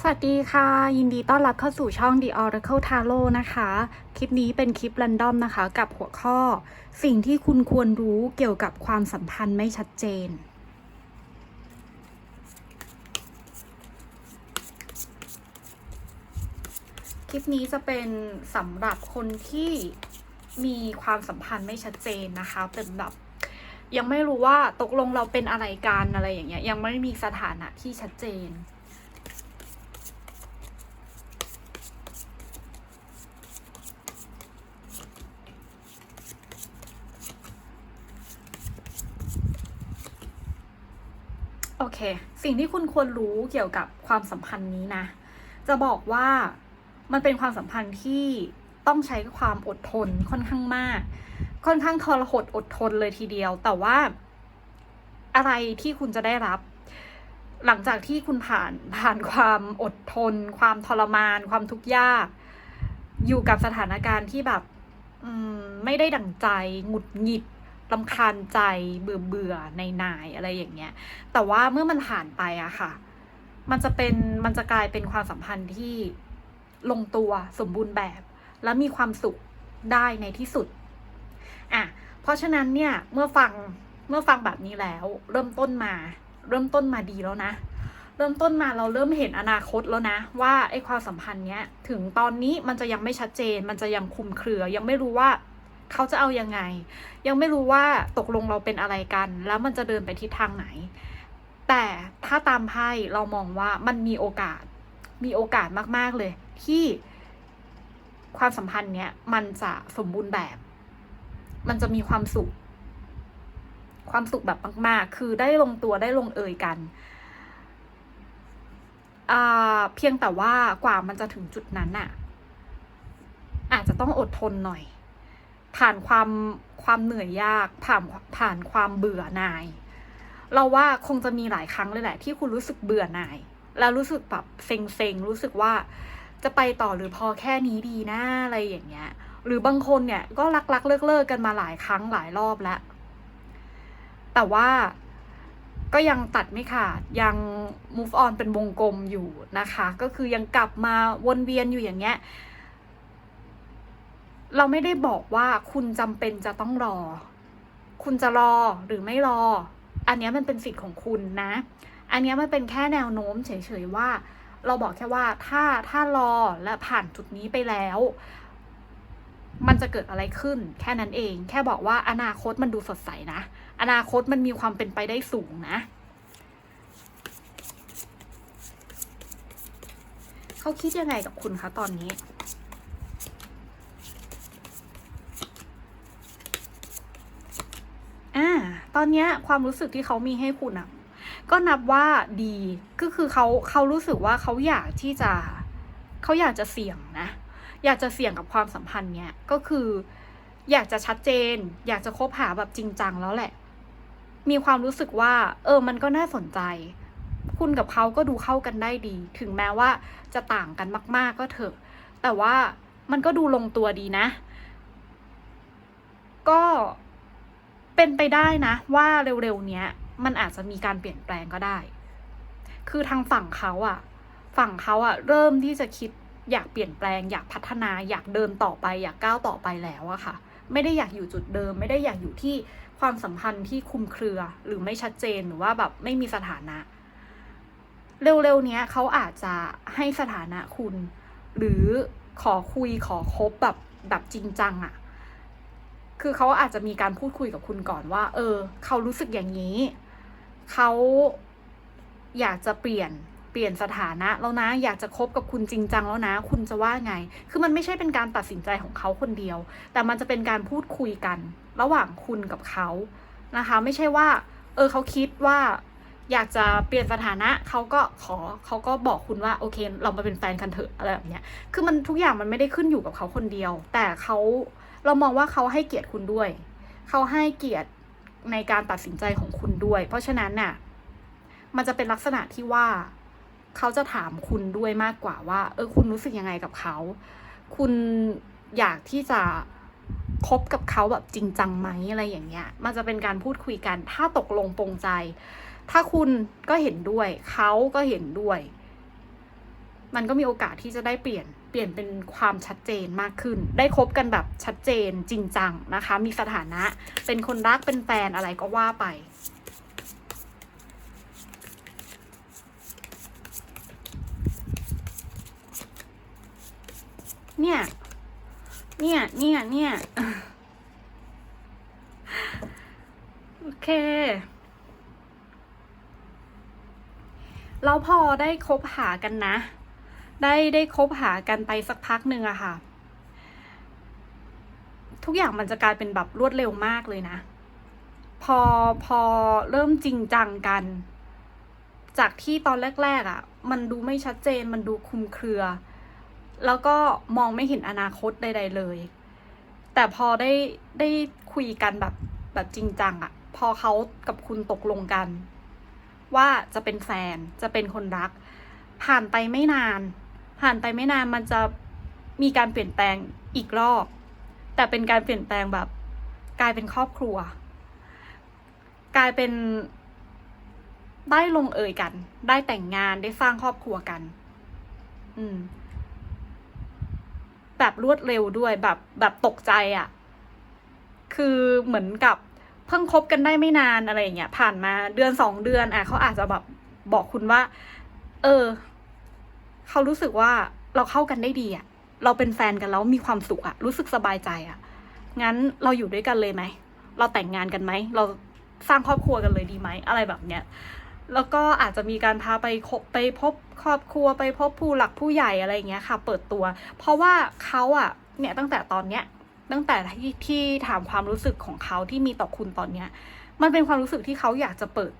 สวัสดีค่ะ ยินดีต้อนรับเข้าสู่ช่อง The Oracle Tarot นะคะ คลิปนี้เป็นคลิป r รนดอมนะคะ กับหัวข้อ สิ่งที่คุณควรรู้เกี่ยวกับความสัมพันธ์ไม่ชัดเจน คลิปนี้จะเป็นสำหรับคนที่มีความสัมพันธ์ไม่ชัดเจนนะคะ เป็นแบบยังไม่รู้ว่าตกลงเราเป็นอะไรกันอะไรอย่างเงี้ยยังไม่มีสถานะที่ชัดเจน อเค สิ่งที่คุณควรรู้เกี่ยวกับความสัมพันธ์นี้นะ จะบอกว่ามันเป็นความสัมพันธ์ที่ต้องใช้ความอดทนค่อนข้างมาก ค่อนข้างทรหดอดทนเลยทีเดียว แต่ว่าอะไรที่คุณจะได้รับ หลังจากที่คุณผ่านผ่านความอดทน ความทรมาน ความทุกข์ยาก อยู่กับสถานการณ์ที่แบบไม่ได้ดั่งใจหงุดหงิด ลำคาญใจเบื่อเบื่อในนายอะไรอย่างเงี้ย แต่ว่าเมื่อมันผ่านไปอะค่ะ มันจะเป็นมันจะกลายเป็นความสัมพันธ์ที่ลงตัวสมบูรณ์แบบ และมีความสุขได้ในที่สุดอะเพราะฉะนั้นเนี่ยเมื่อฟังเมื่อฟังแบบนี้แล้ว เริ่มต้นมา เริ่มต้นมาดีแล้วนะ เริ่มต้นมาเราเริ่มเห็นอนาคตแล้วนะ ว่าไอ้ความสัมพันธ์เนี้ย ถึงตอนนี้มันจะยังไม่ชัดเจน มันจะยังคลุมเครือยังไม่รู้ว่า เขาจะเอายังไง ยังไม่รู้ว่าตกลงเราเป็นอะไรกัน แล้วมันจะเดินไปทิศทางไหน แต่ถ้าตามไพ่เรามองว่ามันมีโอกาส มีโอกาสมากๆเลย ที่ความสัมพันธ์เนี้ยมันจะสมบูรณ์แบบ มันจะมีความสุข ความสุขแบบมาก ๆ คือได้ลงตัวได้ลงเอยกันเพียงแต่ว่ากว่ามันจะถึงจุดนั้นน่ะ อาจจะต้องอดทนหน่อย ผ่านความความเหนื่อยยากผ่านผ่านความเบื่อหน่าย เราว่าคงจะมีหลายครั้งเลยแหละ ที่คุณรู้สึกเบื่อหน่าย แล้วรู้สึกแบบเซ็งๆรู้สึกว่าจะไปต่อหรือพอแค่นี้ดีนะอะไรอย่างเงี้ย หรือบางคนเนี่ยก็รักๆเลิกๆกันมาหลายครั้งหลายรอบแล้ว แต่ว่าก็ยังตัดไม่ขาดยัง move on เป็นวงกลมอยู่นะคะ ก็คือยังกลับมาวนเวียนอยู่อย่างเงี้ย เราไม่ได้บอกว่าคุณจำเป็นจะต้องรอ คุณจะรอหรือไม่รอ อันนี้มันเป็นสิทธิ์ของคุณนะ อันนี้มันเป็นแค่แนวโน้มเฉยๆว่า เราบอกแค่ว่าถ้าถ้ารอและผ่านจุดนี้ไปแล้ว มันจะเกิดอะไรขึ้น แค่นั้นเอง แค่บอกว่าอนาคตมันดูสดใสนะ อนาคตมันมีความเป็นไปได้สูงนะเขาคิดยังไงกับคุณคะตอนนี้ อ่า ตอนนี้ความรู้สึกที่เขามีให้คุณอะก็นับว่าดีก็คือเขาเขารู้สึกว่าเขาอยากที่จะเขาอยากจะเสี่ยงนะ อยากจะเสี่ยงกับความสัมพันธ์เนี้ยก็คือ อยากจะชัดเจน อยากจะคบหาแบบจริงจังแล้วแหละ มีความรู้สึกว่า เออ มันก็น่าสนใจ คุณกับเขาก็ดูเข้ากันได้ดี ถึงแม้ว่าจะต่างกันมาก ๆ ก็เถอะ แต่ว่ามันก็ดูลงตัวดีนะ ก็ เป็นไปได้นะ ว่าเร็วๆเนี้ย มันอาจจะมีการเปลี่ยนแปลงก็ได้ คือทางฝั่งเขาอะฝั่งเขาอะเริ่มที่จะคิดอยากเปลี่ยนแปลง อยากพัฒนา อยากเดินต่อไป อยากก้าวต่อไปแล้วอะค่ะ ไม่ได้อยากอยู่จุดเดิม ไม่ได้อยากอยู่ที่ความสัมพันธ์ที่คุมเครือ หรือไม่ชัดเจนหรือว่าแบบไม่มีสถานะ เร็วๆเนี้ยเขาอาจจะให้สถานะคุณ หรือขอคุยขอคบแบบแบบจริงจังอะ คือเขาอาจจะมีการพูดคุยกับคุณก่อนว่า เออ เขารู้สึกอย่างนี้ เขาอยากจะเปลี่ยนเปลี่ยนสถานะแล้วนะ อยากจะคบกับคุณจริงจังแล้วนะ คุณจะว่าไง คือมันไม่ใช่เป็นการตัดสินใจของเขาคนเดียว แต่มันจะเป็นการพูดคุยกัน ระหว่างคุณกับเขานะคะ ไม่ใช่ว่า เออเขาคิดว่า อยากจะเปลี่ยนสถานะเขาก็ขอเขาก็บอกคุณว่าโอเค เรามาเป็นแฟนกันเถอะอะไรแบบเนี้ย คือมันทุกอย่างมันไม่ได้ขึ้นอยู่กับเขาคนเดียว แต่เขา เรามองว่าเขาให้เกียรติคุณด้วย เขาให้เกียรติในการตัดสินใจของคุณด้วย เพราะฉะนั้นน่ะ มันจะเป็นลักษณะที่ว่า เขาจะถามคุณด้วยมากกว่าว่า เออ คุณรู้สึกยังไงกับเขา คุณอยากที่จะคบกับเขาแบบจริงจังไหมอะไรอย่างเงี้ย มันจะเป็นการพูดคุยกัน ถ้าตกลงปรงใจ ถ้าคุณก็เห็นด้วย เขาก็เห็นด้วย มันก็มีโอกาสที่จะได้เปลี่ยน ปลี่ยนเป็นความชัดเจนมากขึ้น ได้คบกันแบบชัดเจนจริงจังนะคะ มีสถานะ เป็นคนรัก เป็นแฟนอะไรก็ว่าไป เนี่ย เนี่ย เนี่ย เนี่ย โอเคเราพอได้คบหากันนะ ได้ได้คบหากันไปสักพักหนึ่งอะค่ะ ทุกอย่างมันจะกลายเป็นแบบรวดเร็วมากเลยนะ พอพอเริ่มจริงจังกัน จากที่ตอนแรก ๆอะมันดูไม่ชัดเจนมันดูคุมเครือ แล้วก็มองไม่เห็นอนาคตใด ๆ เลย แต่พอได้ได้คุยกันแบบแบบจริงจังอะพอเขากับคุณตกลงกัน ว่าจะเป็นแฟนจะเป็นคนรัก ผ่านไปไม่นาน ผ่านไปไม่นานมันจะมีการเปลี่ยนแปลงอีกรอบ แต่เป็นการเปลี่ยนแปลงแบบ กลายเป็นครอบครัว กลายเป็นได้ลงเอยกัน ได้แต่งงานได้สร้างครอบครัวกัน อืม แบบรวดเร็วด้วยแบบแบบตกใจอะ่ะ คือเหมือนกับเพิ่งคบกันได้ไม่นานอะไรอย่างเงี้ยผ่านมาเดือนสองเดือนอะเขาอาจจะแบบบอกคุณว่า เออ เขารู้สึกว่าเราเข้ากันได้ดีอะ่ะเราเป็นแฟนกันแล้วมีความสุขอะ่ะรู้สึกสบายใจอะ่ะงั้นเราอยู่ด้วยกันเลยไหม เราแต่งงานกันไหม เราสร้างครอบครัวกันเลยดีไหม อะไรแบบเนี้ย แล้วก็อาจจะมีการพาไปไปพบครอบครัวไปพบผู้หลักผู้ใหญ่อะไรอย่างเงี้ยค่ะ เปิดตัว เพราะว่าเขาอะเนี่ยตั้งแต่ตอนเนี้ยตั้งแต่ที่ที่ถามความรู้สึกของเขาที่มีต่อคุณตอนเนี้ย มันเป็นความรู้สึกที่เขาอยากจะเปิด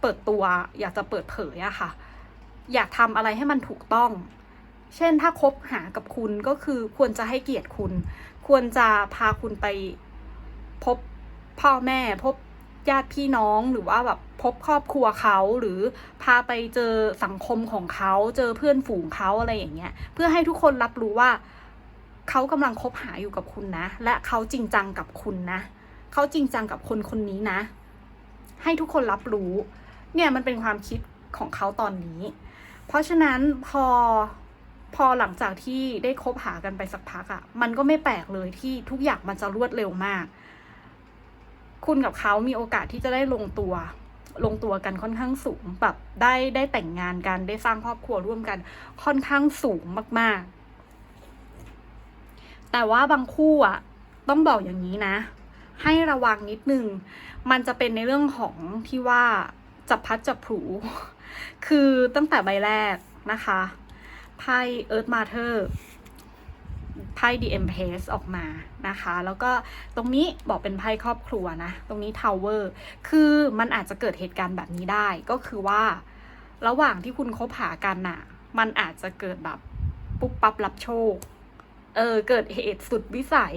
เปิดตัว อยากจะเปิดเผยอะค่ะ อยากทำอะไรให้มันถูกต้อง เช่นถ้าคบหากับคุณก็คือควรจะให้เกียรติคุณ ควรจะพาคุณไปพบพ่อแม่ พบญาติพี่น้องหรือว่าแบบพบครอบครัวเขาหรือพาไปเจอสังคมของเขาเจอเพื่อนฝูงเขาอะไรอย่างเงี้ย เพื่อให้ทุกคนรับรู้ว่าเขากำลังคบหาอยู่กับคุณนะ และเขาจริงจังกับคุณนะเขาจริงจังกับคนคนนี้นะ ให้ทุกคนรับรู้ เนี่ยมันเป็นความคิดของเขาตอนนี้ เพราะฉะนั้นพอพอหลังจากที่ได้คบหากันไปสักพักอะ่ะ มันก็ไม่แปลกเลยที่ทุกอย่างมันจะรวดเร็วมาก คุณกับเขามีโอกาสที่จะได้ลงตัว ลงตัวกันค่อนข้างสูงแบบได้ได้แต่งงานกันได้สร้างครอบครัวร่วมกัน ค่อนข้างสูงมาก ๆ แต่ว่าบางคู่อะ ต้องบอกอย่างนี้นะ ให้ระวังนิดนึง มันจะเป็นในเรื่องของที่ว่าจับพัดจับผู คือตั้งแต่ใบแรกนะคะไพ่ Earth Mother ไพ่ The Empress ออกมานะคะ แล้วก็ตรงนี้บอกเป็นไพ่ครอบครัวนะ ตรงนี้ Tower คือมันอาจจะเกิดเหตุการณ์แบบนี้ได้ ก็คือว่า ระหว่างที่คุณคบหากันน่ะ มันอาจจะเกิดแบบปุ๊บปั๊บรับโชค เออ เกิดเหตุสุดวิสัย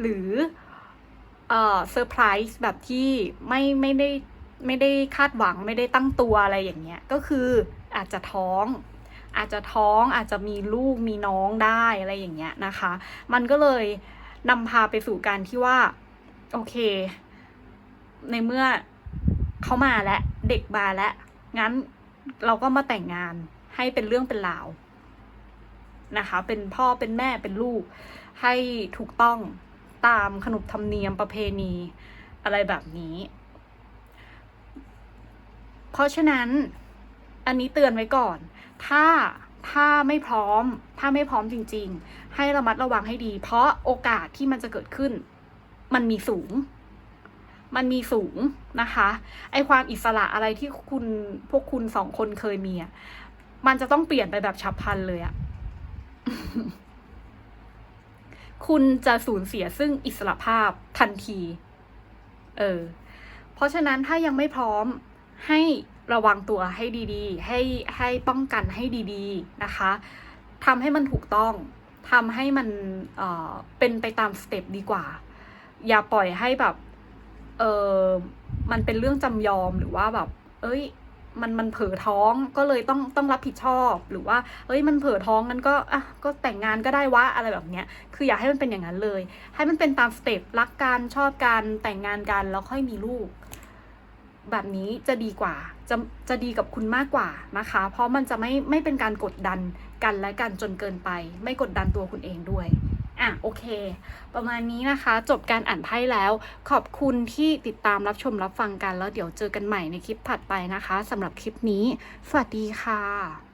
หรือ เออเซอร์ไพรส์แบบที่ไม่ไม่ได้ ไม่ได้คาดหวังไม่ได้ตั้งตัวอะไรอย่างเงี้ยก็คืออาจจะท้อง อาจจะท้องอาจจะมีลูกมีน้องได้อะไรอย่างเงี้ยนะคะ มันก็เลยนำพาไปสู่การที่ว่า โอเค ในเมื่อเขามาแล้วเด็กมาแล้วงั้นเราก็มาแต่งงานให้เป็นเรื่องเป็นราวนะคะ เป็นพ่อเป็นแม่เป็นลูก ให้ถูกต้องตามขนบธรรมเนียมประเพณีอะไรแบบนี้ เพราะฉะนั้นอันนี้เตือนไว้ก่อน ถ้าถ้าไม่พร้อม ถ้าไม่พร้อมจริง ๆ ให้ระมัดระวังให้ดี เพราะโอกาสที่มันจะเกิดขึ้น มันมีสูง มันมีสูงนะคะ ไอความอิสระอะไรที่คุณพวกคุณสองคนเคยมีอะมันจะต้องเปลี่ยนไปแบบฉับพลันเลยอะ คุณจะสูญเสียซึ่งอิสระภาพทันที เออ เพราะฉะนั้นถ้ายังไม่พร้อม ให้ระวังตัวให้ดีๆ ให้ให้ป้องกันให้ดีๆนะคะทำให้มันถูกต้องทำให้มันเอ่อเป็นไปตามสเต็ปดีกว่า อย่าปล่อยให้แบบเออมันเป็นเรื่องจำยอมหรือว่าแบบ เอ้ย มันมันเผลอท้องก็เลยต้องต้องรับผิดชอบหรือว่า เอ้ยมันเผลอท้องงั้นก็อะก็แต่งงานก็ได้วะอะไรแบบเนี้ยคืออย่าให้มันเป็นอย่างนั้นเลย ให้มันเป็นตามสเต็ปรักกันชอบกันแต่งงานกันแล้วค่อยมีลูก แบบนี้จะดีกว่า จะจะดีกับคุณมากกว่านะคะ เพราะมันจะไม่ไม่เป็นการกดดันกันและกันจนเกินไป ไม่กดดันตัวคุณเองด้วยอะโอเค ประมาณนี้นะคะ จบการอ่านไพ่แล้ว ขอบคุณที่ติดตามรับชมรับฟังกัน แล้วเดี๋ยวเจอกันใหม่ในคลิปถัดไปนะคะสำหรับคลิปนี้ สวัสดีค่ะ